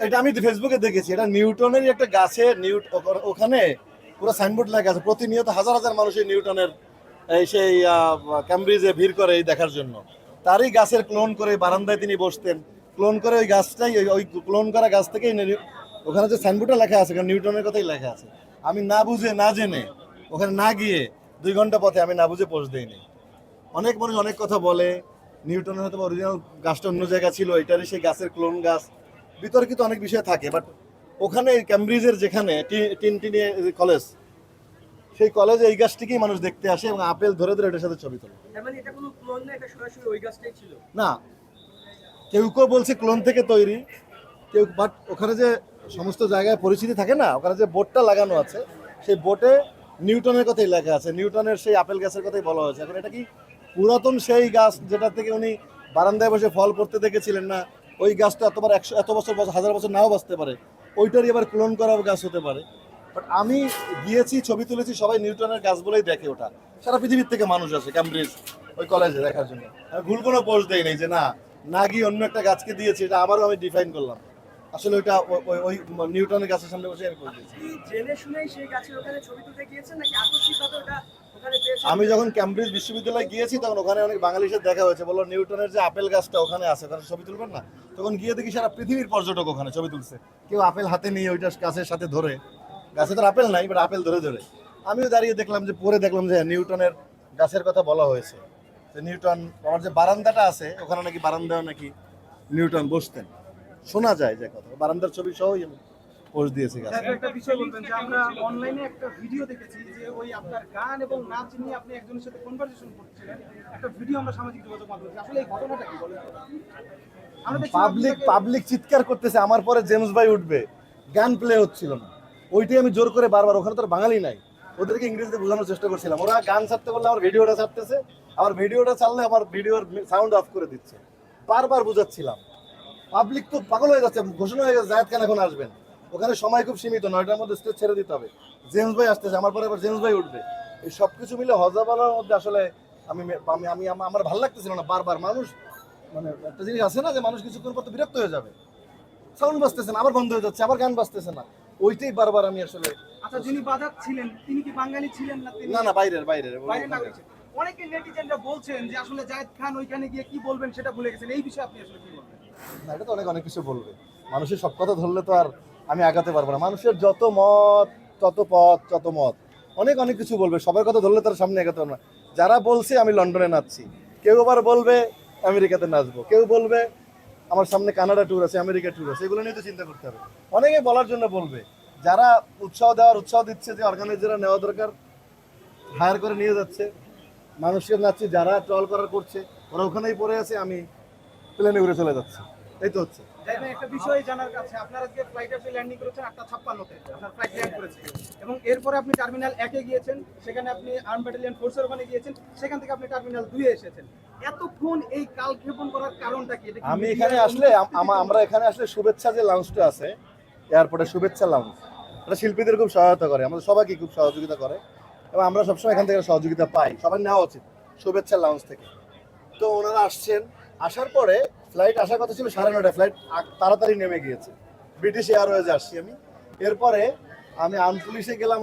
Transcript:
এটা আমি ফেসবুকে দেখেছি, এটা নিউটনেরই একটা গাছে নিউট ওখানে পুরো সাইনবোর্ড লেখা আছে, প্রতিনিয়ত হাজার হাজার মানুষ নিউটনের, এই সেই ক্যামব্রিজে ভিড় করে এই দেখার জন্য। তারই গাছের ক্লোন করে বারান্দায় তিনি বসতেন। ক্লোন করে ওই গাছটাই, ওই- ক্লোন করা গাছ থেকেই ওখানে যে সাইনবোর্ডে লেখা আছে নিউটনের কথাই লেখা আছে, আমি না বুঝে, না জেনে, ওখানে না গিয়ে দুই ঘণ্টা পথে আমি না বুঝে পোস্ট দিইনি। অনেক মানুষ অনেক কথা বলে, নিউটনের হয়তো অরিজিনাল গাছটা অন্য জায়গা ছিল, এটারই সেই গাছের ক্লোন গাছ বিতর্কিত অনেক বিষয় থাকে বাট ওখানে ক্যামব্রিজের যেখানে টিনটিনি কলেজ সেই কলেজে এই গাছটিকেই মানুষ দেখতে আসে এবং আপেল ধরে ধরে এটার সাথে ছবি তোলে। মানে না কেউ কেউ বলছে ক্লোন থেকে তৈরি কেউ বাট ওখানে যে সমস্ত জায়গায় পরিচিতি থাকে না ওখানে যে বোর্ডটা লাগানো আছে সেই বোর্ডে নিউটনের কথাই লেখা আছে নিউটনের সেই আপেল গাছের কথাই বলা হয়েছে। এখন এটা কি পুরাতন সেই গাছ যেটা থেকে উনি বারান্দায় বসে ফল পড়তে দেখেছিলেন না? ওই গাছটা এতবার একশো এত বছর বছর হাজার বছর নাও বাঁচতে পারে। ওইটারই আবার ক্লোন করা গাছ হতে পারে। বাট আমি গিয়েছি ছবি তুলেছি সবাই নিউটনের গাছ বলেই দেখে ওটা। সারা পৃথিবীর থেকে মানুষ আছে ক্যামব্রিজ ওই কলেজে দেখার জন্য। আমি ভুল কোনো পোস্ট দেই নাই যে না না গিয়ে অন্য একটা গাছকে দিয়েছি এটা আবারও আমি ডিফাইন করলাম। আসলে ওইটা ওই- ওই নিউটনের গাছের সামনে বসে আমি পোস্ট দিয়েছি। জেনে শুনেই সেই গাছের ওখানে ছবি তুলতে গিয়েছেন নাকি আকস্মিকভাবে ওটা আমি যখন ক্যামব্রিজ বিশ্ববিদ্যালয়ে গিয়েছি তখন ওখানে অনেক বাঙালির সাথে দেখা হয়েছে। বলল নিউটনের যে আপেল গাছটা ওখানে আছে ওখানে ছবি তুলবেন না? তখন গিয়ে দেখি সারা পৃথিবীর পর্যটক ওখানে ছবি তুলছে। কেউ আপেল হাতে নিয়ে ওইটা গাছের সাথে ধরে। গাছে তো আপেল নাই বাট আপেল ধরে ধরে। আমিও দাঁড়িয়ে দেখলাম যে পরে দেখলাম যে নিউটনের গাছের কথা বলা হয়েছে। যে নিউটন, আমার যে বারান্দাটা আছে, ওখানে নাকি বারান্দাও নাকি নিউটন বসতেন। শোনা যায় যে কথা, বারান্দার ছবি সহই পোস্ট দিয়েছি স্যার, একটা বিষয় বলবেন যে আমরা অনলাইনে একটা ভিডিও দেখেছি যে ওই আপনার গান এবং নাচ নিয়ে আপনি একজনের সাথে কনভারসেশন করছিলেন। একটা ভিডিও আমরা সামাজিক যোগাযোগ মাধ্যমে আসলে এই ঘটনাটা কি বলেন? পাবলিক পাবলিক চিৎকার করতেছে আমার পরে জেমস ভাই উঠবে। গান প্লে হচ্ছিল না। ওইটাই আমি জোর করে বারবার ওখানে তো আর বাঙালি নাই। ওদেরকে ইংরেজিতে বোঝানোর চেষ্টা করছিলাম। ওরা গান ছাড়তে বললে আমার ভিডিওটা ছাড়তেছে আমার ভিডিওটা চাললে আমার ভিডিওর সাউন্ড অফ করে দিচ্ছে। বারবার বুঝাচ্ছিলাম। পাবলিক তো পাগল হয়ে যাচ্ছে ঘোষণা হয়ে গেছে জায়েদ খান এখন আসবেন। ওখানে সময় খুব সীমিত নয়টার মধ্যে স্টেজ ছেড়ে দিতে হবে। জেমস ভাই আসতেছে আমার পরে আবার জেমস ভাই উঠবে। এই সব কিছু মিলে হজাবালার মধ্যে আসলে আমি আমি আমি আমার ভালো লাগতেছিল না বারবার মানুষ মানে একটা জিনিস আছে না যে মানুষ কিছুক্ষণ পর তো বিরক্ত হয়ে যাবে। সাউন্ড বাজতেছে না আবার বন্ধ হয়ে যাচ্ছে আবার গান বাজতেছে না। ওইটাই বারবার আমি আসলে আচ্ছা যিনি বাধা ছিলেন তিনি কি বাঙালি ছিলেন না তিনি না না বাইরের বাইরের? অনেকে নেটিজেনরা বলছেন যে আসলে জায়েদ খান ওইখানে গিয়ে কি বলবেন সেটা ভুলে গেছেন এই বিষয়ে আপনি আসলে কি বলবেন? না এটা তো অনেক অনেক কিছু বলবে। মানুষের সব কথা ধরলে তো আর আমি আগাতে পারব না। মানুষের যত মত, তত পথ, তত মত। অনেক অনেক কিছু বলবে। সবার কথা ধরলে তার সামনে আগাতে পারব না। যারা বলছে, আমি লন্ডনে নাচছি। কেউ আবার বলবে, আমেরিকাতে নাচবো। কেউ বলবে, আমার সামনে কানাডা ট্যুর আছে, আমেরিকা ট্যুর আছে। এগুলো নিয়ে তো চিন্তা করতে হবে। অনেকে বলার জন্য বলবে, যারা উৎসাহ দেওয়ার, উৎসাহ দিচ্ছে যে অর্গানাইজাররা নেওয়া দরকার হায়ার করে নিয়ে যাচ্ছে। মানুষকে নাচছে, যারা ট্রল করার করছে, ওরা ওখানেই পড়ে আছে, আমি প্লেনে উড়ে চলে যাচ্ছি। এই তো হচ্ছে। একটা বিষয় জানার কাছে আপনার আজকে ফ্লাইট আপনি ল্যান্ডিং করেছেন আটটা ছাপ্পান্নতে আপনার ফ্লাইট ল্যান্ড করেছে। এবং এরপরে আপনি টার্মিনাল একে গিয়েছেন সেখানে আপনি আর্ম ব্যাটালিয়ন ফোর্সের ওখানে গিয়েছেন সেখান থেকে আপনি টার্মিনাল দুয়ে এসেছেন। এতক্ষণ এই কালক্ষেপণ করার কারণটা কি? আমি এখানে আসলে আমরা এখানে আসলে শুভেচ্ছা যে লাউঞ্জটা আছে এয়ারপোর্টে শুভেচ্ছা লাউঞ্জ এটা শিল্পীদের খুব সহায়তা করে আমাদের সবাইকে খুব সহযোগিতা করে। এবং আমরা সবসময় এখান থেকে সহযোগিতা পাই সবার নেওয়া উচিত শুভেচ্ছা লাউঞ্জ থেকে। তো ওনারা আসছেন আসার পরে ফ্লাইট আসার কথা ছিল সাড়ে নটায় ফ্লাইট তাড়াতাড়ি নেমে গিয়েছে। ব্রিটিশ এয়ারওয়েজে আসছি আমি। এরপরে আমি আনপুলিশে পুলিশে গেলাম